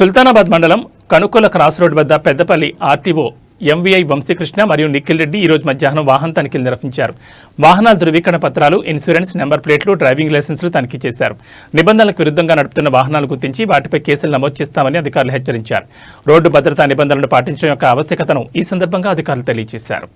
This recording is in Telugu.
సుల్తానాబాద్ మండలం కనుకొల క్రాస్ రోడ్ వద్ద పెద్దపల్లి ఆర్టీఓ ఎంవీఐ వంశీకృష్ణ మరియు నిఖిల్ రెడ్డి ఈ రోజు మధ్యాహ్నం వాహన తనిఖీలు నిర్వహించారు. వాహనాల ధృవీకరణ పత్రాలు ఇన్సూరెన్స్ నెంబర్ ప్లేట్లు డ్రైవింగ్ లైసెన్సులు తనిఖీ చేశారు. నిబంధనలకు విరుద్ధంగా నడుపుతున్న వాహనాలు గుర్తించి వాటిపై కేసులు నమోదు చేస్తామని అధికారులు హెచ్చరించారు. రోడ్డు భద్రతా నిబంధనలను పాటించడం యొక్క ఆవశ్యకతను ఈ సందర్భంగా అధికారులు తెలియజేశారు.